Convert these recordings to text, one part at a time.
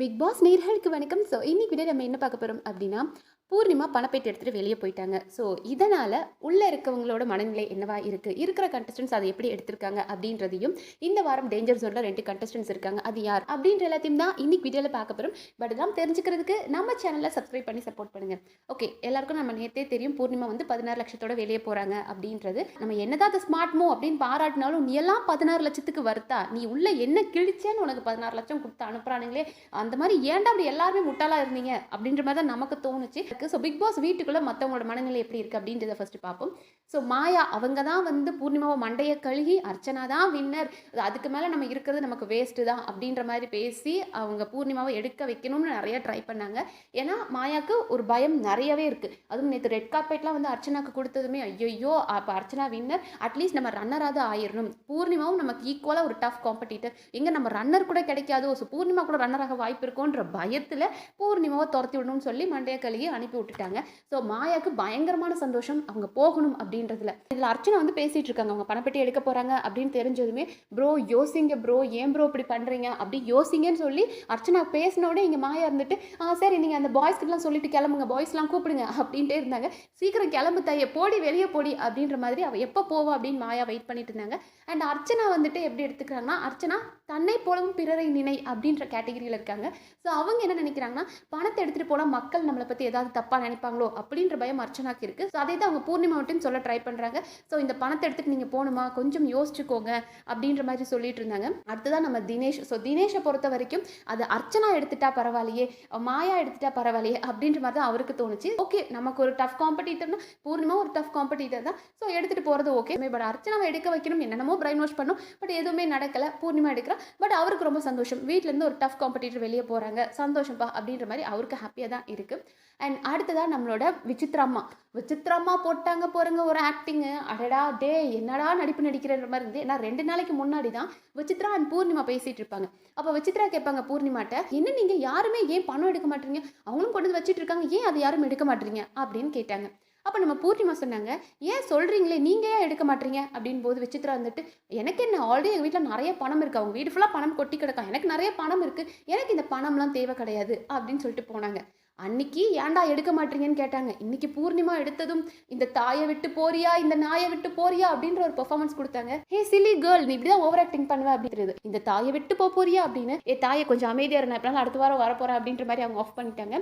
Big pass நேர்களுக்கு வணக்கம். So இன்னைக்கு விட நம்ம என்ன பார்க்க போகிறோம் அப்படின்னா பூர்ணிமா பணப்பேட்டி எடுத்துகிட்டு வெளியே போயிட்டாங்க. ஸோ இதனால் உள்ளே இருக்கவங்களோட மனநிலை என்னவா இருக்குது இருக்கிற கண்டஸ்டன்ஸ் அதை எப்படி எடுத்திருக்காங்க அப்படின்றதையும் இந்த வாரம் டேஞ்சர் ஜோனில் ரெண்டு கண்டஸ்டன்ஸ் இருக்காங்க. அது யார்? அப்படின்ற எல்லாத்தையும் தான் இன்னைக்கு வீடியோவில் பார்க்க போகிறோம் பட் இதெல்லாம் தெரிஞ்சுக்கிறதுக்கு நம்ம சேனலை சப்ஸ்கிரைப் பண்ணி சப்போர்ட் பண்ணுங்கள் ஓகே எல்லாருக்கும் நம்ம நேற்றே தெரியும். பூர்ணிமா வந்து பதினாறு லட்சத்தோட வெளியே போகிறாங்க அப்படின்றது. நம்ம என்னதான் அது ஸ்மார்ட் மூவ் அப்படின்னு பாராட்டினாலும் நீ எல்லாம் பதினாறு லட்சத்துக்கு வருத்தா? நீ உள்ள என்ன கிழிச்சேன்னு உனக்கு பதினாறு லட்சம் கொடுத்து அனுப்புறானுங்களே. அந்த மாதிரி ஏன்டா அப்படி எல்லாருமே முட்டாளாக இருந்தீங்க? அப்படின்ற மாதிரி தான் நமக்கு தோணுச்சு. ஸோ பிக் பாஸ் வீட்டுக்குள்ளே மற்றவங்களோட மனநிலை எப்படி இருக்குது அப்படின்றத ஃபஸ்ட்டு பார்ப்போம். ஸோ மாயா அவங்க தான் வந்து பூர்ணிமாவை மண்டையை கழுகி அர்ச்சனா தான் வின்னர் அதுக்கு மேலே நம்ம இருக்கிறது நமக்கு வேஸ்ட்டு தான் அப்படின்ற மாதிரி பேசி அவங்க பூர்ணிமாவை எடுக்க வைக்கணும்னு நிறைய ட்ரை பண்ணாங்க. ஏன்னா மாயாக்கு ஒரு பயம் நிறையவே இருக்குது அதுவும் நேற்று ரெட் கார்பெட்லாம் வந்து அர்ச்சனாக்கு கொடுத்ததுமே ஐயோ அப்போ அர்ச்சனா வின்னர் அட்லீஸ்ட் நம்ம ரன்னராக ஆயிடணும் பூர்ணிமாவும் நமக்கு ஈக்குவலாக ஒரு டஃப் காம்படிட்டர் எங்கே நம்ம ரன்னர் கூட கிடைக்காதோ? ஸோ பூர்ணிமா கூட ரன்னராக வாய்ப்பு இருக்கோன்ற பயத்தில் பூர்ணிமாவை துரத்தி விடணும்னு சொல்லி மண்டைய கழுகி அனுப்பி விட்டுட்டாங்க. ஸோ மாயாவுக்கு பயங்கரமான சந்தோஷம். அவங்க போகணும் அப்படின்றதுல. இதில் அர்ச்சனா வந்து பேசிகிட்டு இருக்காங்க. அவங்க பணப்பெட்டி எடுக்க போகிறாங்க அப்படின்னு தெரிஞ்சதுமே ப்ரோ யோசிங்க ப்ரோ. ஏன் ப்ரோ இப்படி பண்ணுறீங்க அப்படி யோசிங்கன்னு சொல்லி அர்ச்சனா பேசினோடனே இங்கே மாயா இருந்துட்டு ஆ சரி நீங்கள் அந்த பாய்ஸ்கிட்டலாம் சொல்லிட்டு கிளம்புங்க. பாய்ஸ்லாம் கூப்பிடுங்க. அப்படின்ட்டே இருந்தாங்க. சீக்கிரம் கிளம்பு தைய. போடி வெளியே போடி அப்படின்ற மாதிரி அவள் எப்போ போவா அப்படின்னு மாயா வெயிட் பண்ணிட்டு இருந்தாங்க. அண்ட் அர்ச்சனா வந்துட்டு எப்படி எடுத்துக்கிறாங்கன்னா அர்ச்சனா தன்னை போலவும் பிறரை நினை அப்படின்ற கேட்டகரியில் இருக்காங்க. ஸோ அவங்க என்ன நினைக்கிறாங்கன்னா பணத்தை எடுத்துகிட்டு போனால் மக்கள் நம்மளை பற்றி ஏதாவது தப்பாக நினைப்பாங்களோ அப்படின்ற பயம் அர்ச்சனாக்கு இருக்குது ஸோ அதே தான் அவங்க பூர்ணிமா மட்டும் சொல்ல ட்ரை பண்ணுறாங்க ஸோ இந்த பணத்தை எடுத்துட்டு நீங்கள் போகணுமா? கொஞ்சம் யோசிச்சுக்கோங்க அப்படின்ற மாதிரி சொல்லிட்டு இருந்தாங்க. அடுத்ததான் நம்ம தினேஷ். ஸோ தினேஷை பொறுத்த வரைக்கும் அது அர்ச்சனா எடுத்துட்டா பரவாயில்லையே மாயா எடுத்துட்டா பரவாயில்லையே அப்படின்ற மாதிரி தான் அவருக்கு தோணுச்சு. ஓகே நமக்கு ஒரு டஃப் காம்படிட்டர்னா பூர்ணிமா ஒரு டஃப் காம்படிட்டர் தான். ஸோ எடுத்துகிட்டு போகிறது ஓகே பட் அர்ச்சனாவை எடுக்க வைக்கணும் என்னென்னமோ பிரைன் வாஷ் பண்ணும். பட் எதுவுமே நடக்கலை. பூர்ணிமா எடுக்கிறா. பட் அவருக்கு ரொம்ப சந்தோஷம். வீட்டிலேருந்து ஒரு டஃப் காம்படிட்டர் வெளியே போகிறாங்க சந்தோஷம்ப்பா அப்படின்ற மாதிரி அவருக்கு ஹாப்பியாக தான் இருக்குது அண்ட் அடுத்ததாக நம்மளோட விசித்ராம்மா விசித்ராம்மா போட்டாங்க போகிறங்க ஒரு ஆக்டிங்கு அடடா டே என்னடா நடிப்பு நடிக்கிறன்ற மாதிரி இருந்து ஏன்னா ரெண்டு நாளைக்கு முன்னாடி தான் விசித்ரா அண்ட் பூர்ணிமா பேசிகிட்டு இருப்பாங்க. அப்போ விசித்ரா கேட்பாங்க பூர்ணிமாட்ட என்ன நீங்கள் யாருமே ஏன் பணம் எடுக்க மாட்டீங்க? அவங்களும் கொண்டு வந்து வச்சுட்டு இருக்காங்க. ஏன் அதை யாரும் எடுக்க மாட்டீங்க? அப்படின்னு கேட்டாங்க. அப்போ நம்ம பூர்ணிமா சொன்னாங்க ஏன் சொல்கிறீங்களே நீங்கள் ஏன் எடுக்க மாட்டீங்க? அப்படின்னு போது விசித்ரா வந்துட்டு எனக்கு என்ன ஆல்ரெடி எங்கள் வீட்டில் நிறைய பணம் இருக்குது அவங்க வீடு ஃபுல்லாக பணம் கொட்டி கிடக்கும் எனக்கு நிறைய பணம் இருக்குது எனக்கு இந்த பணம்லாம் தேவை கிடையாது. அப்படின்னு சொல்லிட்டு போனாங்க. அன்னைக்கு ஏன்டா எடுக்க மாட்டீங்கன்னு கேட்டாங்க. இன்னைக்கு பூர்ணிமா எடுத்ததும் இந்த தாயை விட்டு போறியா இந்த நாயை விட்டு போறியா அப்படின்ற ஒரு பெர்ஃபார்மன்ஸ் கொடுத்தாங்க. ஹே சிலி கேர்ள் நீ இப்படிதான் ஓவர் ஆக்டிங் பண்ணுவ அப்படின்றது இந்த தாயை விட்டு போ போறியா அப்படின்னு. ஏ தாயை கொஞ்சம் அமைதியாக இருந்தா எப்படினாலும் அடுத்த வாரம் வரப்போறேன் அப்படின்ற மாதிரி அவங்க ஆஃப் பண்ணிட்டாங்க.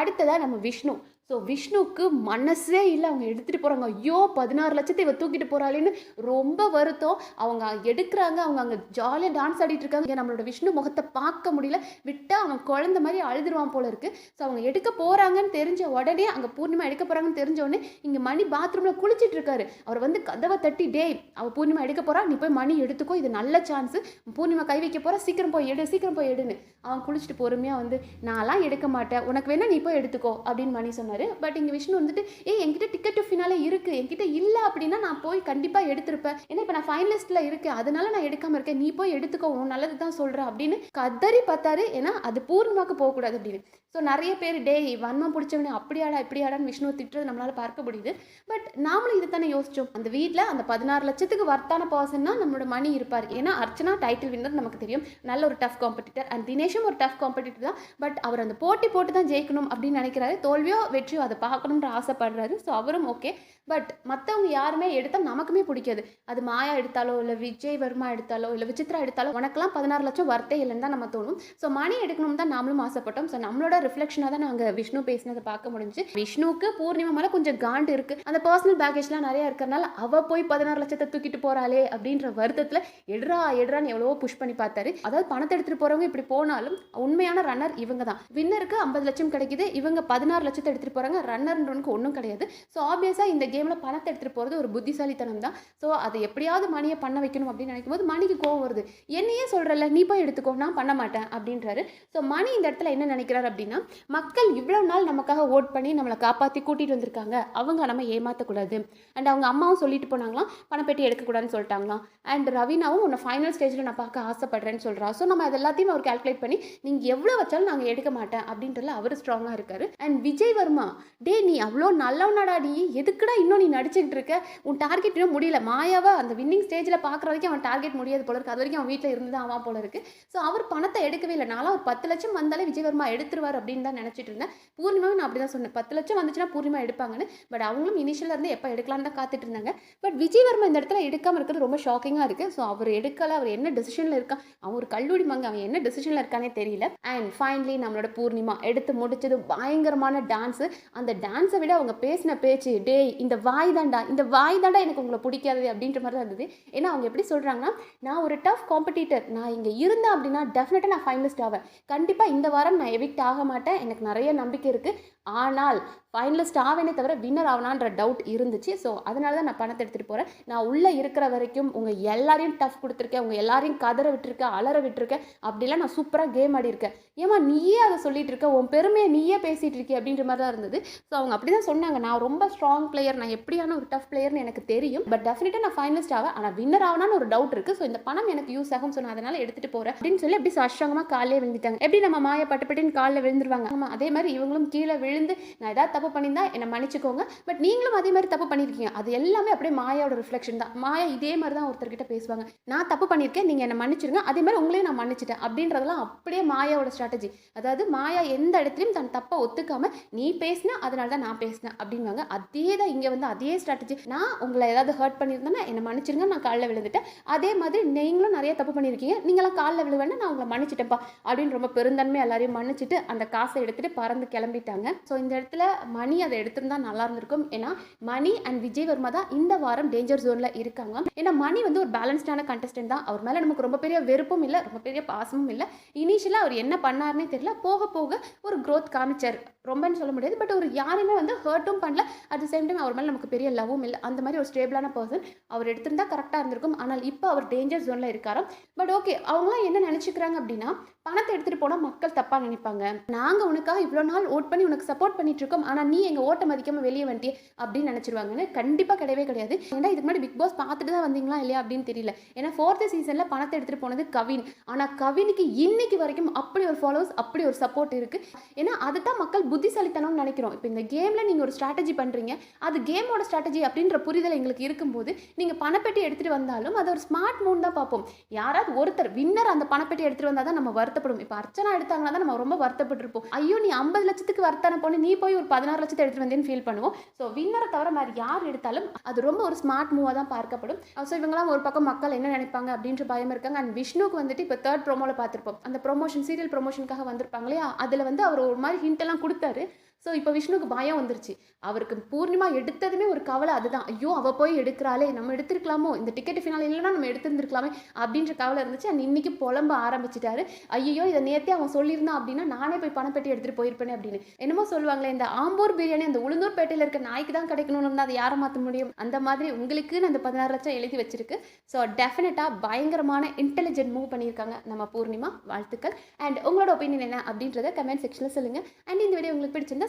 அடுத்ததாக நம்ம விஷ்ணு. ஸோ விஷ்ணுவுக்கு மனசே இல்லை. அவங்க எடுத்துகிட்டு போகிறாங்க ஐயோ பதினாறு லட்சத்தை இவ தூக்கிட்டு போகிறாளேன்னு ரொம்ப வருத்தம். அவங்க எடுக்கிறாங்க. அவங்க அங்கே ஜாலியாக டான்ஸ் ஆடிட்டு இருக்காங்க. நம்மளோட விஷ்ணு முகத்தை பார்க்க முடியல. விட்டால் அவன் குழந்த மாதிரி அழுதுருவான் போல இருக்குது ஸோ அவங்க எடுக்க போகிறாங்கன்னு தெரிஞ்ச உடனே அங்கே பூர்ணிமா எடுக்க போகிறாங்கன்னு தெரிஞ்ச உடனே இங்கே மணி பாத்ரூமில் குளிச்சிட்டு இருக்காரு. அவர் வந்து கதவை தட்டி டே அவள் பூர்ணிமா எடுக்க போகிறா நீ போய் மணி எடுத்துக்கோ. இது நல்ல சான்ஸ் பூர்ணிமா கை வைக்க போகிறா சீக்கிரம் போய் எடு சீக்கிரம் போய் எடுன்னு. அவன் குளிச்சுட்டு பொறுமையாக வந்து நான்லாம் எடுக்க மாட்டேன். உனக்கு வேணால் நீ போய் எடுத்துக்கோ. அப்படின்னு மணி சொன்னார். பட் இங்கே விஷ்ணு வந்துட்டு ஏ என்கிட்ட டிக்கெட் டு ஃபினாலே இருக்குது என்கிட்ட இல்லை அப்படின்னா நான் போய் கண்டிப்பாக எடுத்திருப்பேன். ஏன்னா இப்போ நான் ஃபைனலிஸ்ட்டில் இருக்கேன். அதனால நான் எடுக்காமல் இருக்கேன். நீ போய் எடுத்துக்கோ. உன் நல்லது தான் சொல்கிறேன் அப்படின்னு கதறி பார்த்தாரு. ஏன்னா அது பூர்ணமாக்க போகக்கூடாது அப்படின்னு. ஸோ நிறைய பேர் டேய் வன்மம் பிடிச்சவனே அப்படியாடா இப்படியாடான்னு விஷ்ணு திட்டுறது நம்மளால் பார்க்க முடியுது. பட் நாமளும் இதை தானே யோசிச்சோம். அந்த வீட்டில் அந்த பதினாறு லட்சத்துக்கு வர்த்தான பர்சன்னா நம்மளோட மணி இருப்பார். ஏன்னா அர்ச்சனா டைட்டில் வின்னர் நமக்கு தெரியும். நல்ல ஒரு டஃப் காம்படிட்டர் அண்ட் தினேஷும் ஒரு டஃப் காம்படிட்டர் தான். பட் அவர் அந்த போட்டி போட்டு தான் ஜெயிக்கணும் அப்படின்னு நினைக்கிறாரு. தோல்வியோ வெற்றியோ அதை பார்க்கணுன்ற ஆசைப்படுறாரு. ஸோ அவரும் ஓகே பட் மற்றவங்க யாருமே எடுத்தால் நமக்குமே பிடிக்காது. அது மாயா எடுத்தாலோ இல்லை விஜய் வர்மா எடுத்தாலோ இல்லை விசித்ரா எடுத்தாலோ உனக்கெல்லாம் பதினாறு லட்சம் வர்த்தே இல்லைன்னு தான் நம்ம தோணும். ஸோ மணி எடுக்கணும் தான் நாமளும் ஆசைப்பட்டோம். ஸோ நம்மளோட ரிஃப்ளெக்ஷனாக தான் நாங்கள் விஷ்ணு பேசினதை பார்க்க முடிஞ்சு. விஷ்ணுவுக்கு பூர்ணிமா மேலே கொஞ்சம் காண்டு இருக்குது அந்த பர்சனல் பேக்கேஜ்லாம் நிறையா இருக்கிறனால அவள் போய் பதினாறு லட்சத்தை தூக்கிட்டு போகிறாளே அப்படின்ற வருத்தத்தில் எடுறா எடுறான்னு எவ்வளவோ புஷ் பண்ணி பார்த்தாரு. அதாவது பணத்தை எடுத்துகிட்டு போகிறவங்க இப்படி போனாலும் உண்மையான ரன்னர் இவங்க தான். வின்னருக்கு ஐம்பது லட்சம் கிடைக்குது. இவங்க பதினாறு லட்சத்தை எடுத்துகிட்டு போகிறாங்க ரன்னர்ன்றவனுக்கு ஒன்றும் கிடையாது. ஸோ ஆப்வியஸாக இந்த கேமில் பணத்தை எடுத்துகிட்டு போகிறது ஒரு புத்திசாலித்தனம் தான். ஸோ அதை எப்படியாவது மணியை பண்ண வைக்கணும் அப்படின்னு நினைக்கும் போது மணிக்கு கோவம் வருது. என்னையே சொல்கிறல்ல நீ போய் எடுத்துக்கோ நான் பண்ண மாட்டேன் அப்படின்றாரு. ஸோ மணி இந்த இடத்துல என்ன நினைக்கிறார் அப்படின்னா மக்கள் இவ்வளோ நாள் நமக்காக ஓட் பண்ணி நம்மளை காப்பாற்றி கூட்டிகிட்டு வந்திருக்காங்க. அவங்க நம்ம ஏமாற்றக்கூடாது அண்ட் அவங்க அம்மாவும் சொல்லிட்டு போனாங்களாம் பணப்பெட்டி எடுக்கக்கூடாதுன்னு சொல்லிட்டாங்களாம். அண்ட் ரவீனாவும் உன்னை ஃபைனல் ஸ்டேஜில் நான் பார்க்க ஆசைப்படுறேன்னு சொல்கிறா ஸோ நம்ம அது எல்லாத்தையும் அவர் கால்குலேட் பண்ணி நீங்கள் எவ்வளோ வச்சாலும் நாங்கள் எடுக்க மாட்டேன் அப்படின்றதுல அவர் ஸ்ட்ராங்காக இருக்காரு. அண்ட் விஜய் வர்மா பூர்ணிமா டே நீ அவ்வளோ நல்லவனாடா நீ. எதுக்குடா இன்னும் நீ நடிச்சுக்கிட்டு இருக்க? உன் டார்கெட் இன்னும் முடியல. மாயாவை அந்த வின்னிங் ஸ்டேஜில் பார்க்குற வரைக்கும் அவன் டார்கெட் முடியாது போல இருக்கு. அது வரைக்கும் அவன் வீட்டில் இருந்து தான் அவன் போல இருக்கு. ஸோ அவர் பணத்தை எடுக்கவே இல்லை. நான்லாம் ஒரு பத்து லட்சம் வந்தாலே விஜயவர்மா எடுத்துருவார் அப்படின்னு தான் நினச்சிட்டு இருந்தேன். பூர்ணிமாவும் நான் அப்படி தான் சொன்னேன். பத்து லட்சம் வந்துச்சுன்னா பூர்ணிமா எடுப்பாங்கன்னு. பட் அவங்களும் இனிஷியலாக இருந்து எப்போ எடுக்கலான்னு தான் காத்துட்டு இருந்தாங்க. பட் விஜயவர்மா இந்த இடத்துல எடுக்காமல் இருக்கிறது ரொம்ப ஷாக்கிங்காக இருக்குது ஸோ அவர் எடுக்கலை. அவர் என்ன டெசிஷனில் இருக்கான்? அவன் ஒரு கல்லூரி மங்க. அவன் என்ன டெசிஷனில் இருக்கானே தெரியல. அண்ட் ஃபைனலி நம்மளோட பூர்ணிமா எடுத்து முடிச்சது பயங்கரமான டான்ஸு அந்த டான்ஸை விட அவங்க பேசின பேச்சு டேய் இந்த வாய் தாண்டா இந்த வாய் தாண்டா எனக்கு உங்களை பிடிக்காது அப்படின்ற மாதிரி தான் இருந்தது. ஏன்னா அவங்க எப்படி சொல்கிறாங்கன்னா நான் ஒரு டஃப் காம்படிட்டர் நான் இங்கே இருந்தேன் அப்படின்னா டெஃபினட்டாக நான் ஃபைனலிஸ்ட் ஆவேன். கண்டிப்பாக இந்த வாரம் நான் எவிக்ட் ஆக மாட்டேன். எனக்கு நிறைய நம்பிக்கை இருக்குது ஆனால் ஃபைனலிஸ்ட் ஆவேனே தவிர வின்னர் ஆகணான்ற டவுட் இருந்துச்சு. ஸோ அதனால தான் நான் பணத்தை எடுத்துகிட்டு போகிறேன் நான் உள்ளே இருக்கிற வரைக்கும் உங்கள் எல்லாரையும் டஃப் கொடுத்துருக்கேன். உங்கள் எல்லாரையும் கதற விட்டுருக்கேன் அலற விட்டுருக்கேன் அப்படிலாம் நான் சூப்பராக கேம் ஆடி இருக்கேன். ஏமா நீயே அதை சொல்லிட்டு இருக்க? உன் பெருமையை நீயே பேசிகிட்டு இருக்கே அப்படின்ற மாதிரி தான் இருந்தது. ஸோ அவங்க அப்படி தான் சொன்னாங்க. நான் ரொம்ப ஸ்ட்ராங் பிளேயர் நான் எப்படியான ஒரு டஃப் பிளேயர்னு எனக்கு தெரியும். பட் டெஃபினட்டாக நான் ஃபைனலிஸ்ட் ஆவேன். ஆனால் வின்னர் ஆகணும்னு ஒரு டவுட் இருக்குது ஸோ இந்த பணம் எனக்கு யூஸ் ஆகும் ஸோ நான் அதனால் எடுத்துகிட்டு போகிறேன் அப்படின்னு சொல்லி அப்படி சாஷ்டாங்கமாக காலையே விழுந்துட்டாங்க. எப்படி நம்ம மாய பட்டுப்பட்டின்னு காலில் விழுந்துருவாங்க? ஆமாம் அதே மாதிரி இவங்களும் கீழே விழுந்து நான் ஏதாவது தப்பு பண்ணியிருந்தா என்னை மன்னிச்சுக்கோங்க. பட் நீங்களும் அதே மாதிரி தப்பு பண்ணியிருக்கீங்க. அது எல்லாமே அப்படியே மாயாவோட ரிஃப்ளெக்ஷன் தான். மாயா இதே மாதிரி தான் ஒருத்தர்கிட்ட பேசுவாங்க. நான் தப்பு பண்ணியிருக்கேன் நீங்கள் என்னை மன்னிச்சிருங்க. அதே மாதிரி உங்களையும் நான் மன்னிச்சிட்டேன் அப்படின்றதெல்லாம் அப்படியே மாயாவோட ஸ்ட்ராட்டஜி அதாவது மாயா எந்த இடத்துலையும் தன் தப்பை ஒத்துக்காம நீ பேசினா அதனால தான் நான் பேசினேன் அப்படின்வாங்க அதே தான் இங்கே வந்து அதே ஸ்ட்ராட்டஜி நான் உங்களை ஏதாவது ஹர்ட் பண்ணியிருந்தேன்னா என்னை மன்னிச்சிருங்க நான் காலில் விழுந்துட்டேன். அதே மாதிரி நீங்களும் நிறைய தப்பு பண்ணியிருக்கீங்க. நீங்களாம் காலில் விழுவேன்னா நான் உங்களை மன்னிச்சிட்டேன்ப்பா அப்படின்னு ரொம்ப பெருந்தன்மை எல்லாரையும் மன்னிச்சிட்டு அந்த காசை எடுத்துட்டு பறந்து கிளம்பிட்டாங்க. ஸோ இந்த இடத்துல மணி அதை எடுத்திருந்தா நல்லா இருந்திருக்கும். ஏன்னா மணி அண்ட் விஜய் வர்மா தான் இந்த வாரம் டேஞ்சர் ஜோனில் இருக்காங்க. ஏன்னா மணி வந்து ஒரு பேலன்ஸ்டான கண்டஸ்டன்ட் தான். அவர் மேலே நமக்கு ரொம்ப பெரிய வெறுப்பும் இல்லை ரொம்ப பெரிய பாசமும் இல்லை. இனிஷியலாக அவர் என்ன பண்ணாருன்னே தெரியல. போக போக ஒரு க்ரோத் காமிச்சார். ரொம்பன்னு சொல்ல முடியாது. பட் ஒரு யாருமே வந்து ஹர்ட்டும் பண்ணல. அட் த சேம் டைம் அவர் மேலே நமக்கு பெரிய லவ்வும் இல்லை. அந்த மாதிரி ஒரு ஸ்டேபிளான பர்சன் அவர் எடுத்திருந்தா கரெக்டாக இருந்திருக்கும். ஆனால் இப்போ அவர் டேஞ்சர் ஜோனில் இருக்காராம். பட் ஓகே அவங்களாம் என்ன நினச்சிக்கிறாங்க அப்படின்னா பணத்தை எடுத்துகிட்டு போனால் மக்கள் தப்பாக நினைப்பாங்க. நாங்கள் உனக்காக இவ்வளோ நாள் ஓட் பண்ணி உனக்கு சப்போர்ட் பண்ணிட்டு இருக்கோம். ஆனால் நீ எங்கள் ஓட்டை மதிக்காமல் வெளியே வந்துட்டியே அப்படின்னு நினச்சிருவாங்கன்னு கண்டிப்பாக கிடையவே கிடையாது. ஏன்னா இதுக்கு முன்னாடி பிக் பாஸ் பார்த்துட்டு தான் வந்தீங்களா இல்லையா அப்படின்னு தெரியல. ஏன்னா ஃபோர்த்து சீசனில் பணத்தை எடுத்துகிட்டு போனது கவின். ஆனால் கவினுக்கு இன்னைக்கு வரைக்கும் அப்படி ஒரு ஃபாலோவர்ஸ் அப்படி ஒரு சப்போர்ட் இருக்குது ஏன்னா அதுதான் மக்கள் புத்திசாலித்தனம்னு நினைக்கிறோம். இப்போ இந்த கேமில் நீங்கள் ஒரு ஸ்ட்ராட்டஜி பண்ணுறீங்க அது கேமோட ஸ்ட்ராட்டஜி அப்படின்ற புரிதல் எங்களுக்கு இருக்கும்போது நீங்கள் பணப்பெட்டி எடுத்துகிட்டு வந்தாலும் அது ஒரு ஸ்மார்ட் மூன் தான் பார்ப்போம். யாராவது ஒருத்தர் வின்னர் அந்த பணப்பெட்டி எடுத்துகிட்டு வந்தால் தான் நம்ம வருத்தப்படும். இப்போ அர்ச்சனா எடுத்தாங்கன்னா தான் நம்ம ரொம்ப வருத்தப்பட்டிருப்போம். ஐயோ நீ ஐம்பது லட்சத்துக்கு வர்த்தனை போன நீ போய் ஒரு பதினாறு லட்சத்தை எடுத்துகிட்டு வந்தேன்னு ஃபீல் பண்ணுவோம். ஸோ வின்னரை தவிர மாதிரி யார் எடுத்தாலும் அது ரொம்ப ஒரு ஸ்மார்ட் மூவாக தான் பார்க்கப்படும். ஸோ இவங்களாம் ஒரு பக்கம் மக்கள் என்ன நினைப்பாங்க அப்படின்ற பயம் இருக்காங்க. அண்ட் விஷ்ணுக்கு வந்துட்டு இப்போ தேர்ட் ப்ரோமோவில் பார்த்துருப்போம். அந்த ப்ரொமோஷன் சீரியல் ப்ரொமோஷனுக்காக வந்திருப்பாங்க இல்லையா? அதில் வந்து அவர் ஒரு மாதிரி ஹிண்ட் எல்லாம் ಮಾಡ್ತಾರೆ ஸோ இப்போ விஷ்ணுக்கு பயம் வந்துருச்சு. அவருக்கு பூர்ணிமா எடுத்ததுமே ஒரு கவலை அதுதான். ஐயோ அவள் போய் எடுக்கிறாளே நம்ம எடுத்திருக்கலாமோ? இந்த டிக்கெட் ஃபினால் இல்லைன்னா நம்ம எடுத்திருந்துருக்கலாமே? அப்படின்ற கவலை இருந்துச்சு. அண்ட் இன்றைக்கி புலம்ப ஆரம்பிச்சிட்டாரு. ஐயோ இதை நேற்றே அவன் சொல்லியிருந்தான் அப்படின்னா நானே போய் பணப்பெட்டி எடுத்துகிட்டு போயிருப்பேனே அப்படின்னு. என்னமோ சொல்லுவாங்களே இந்த ஆம்பூர் பிரியாணி அந்த உளுந்தூர்பேட்டையில் இருக்க நாய்க்கு தான் கிடைக்கணும்னு இருந்தால் அதை யாரை மாற்ற முடியும்? அந்த மாதிரி உங்களுக்குன்னு அந்த பதினாறு லட்சம் எழுதி வச்சிருக்கு. ஸோ டெஃபினட்டாக பயங்கரமான இன்டெலிஜென்ட் மூவ் பண்ணியிருக்காங்க நம்ம பூர்ணிமா. வாழ்த்துக்கள். அண்ட் உங்களோட ஒப்பீனியன் என்ன அப்படின்றத கமெண்ட் செக்ஷனில் சொல்லுங்கள் அண்ட் இந்த வீடியோ உங்களுக்கு பிடிச்சிருந்தா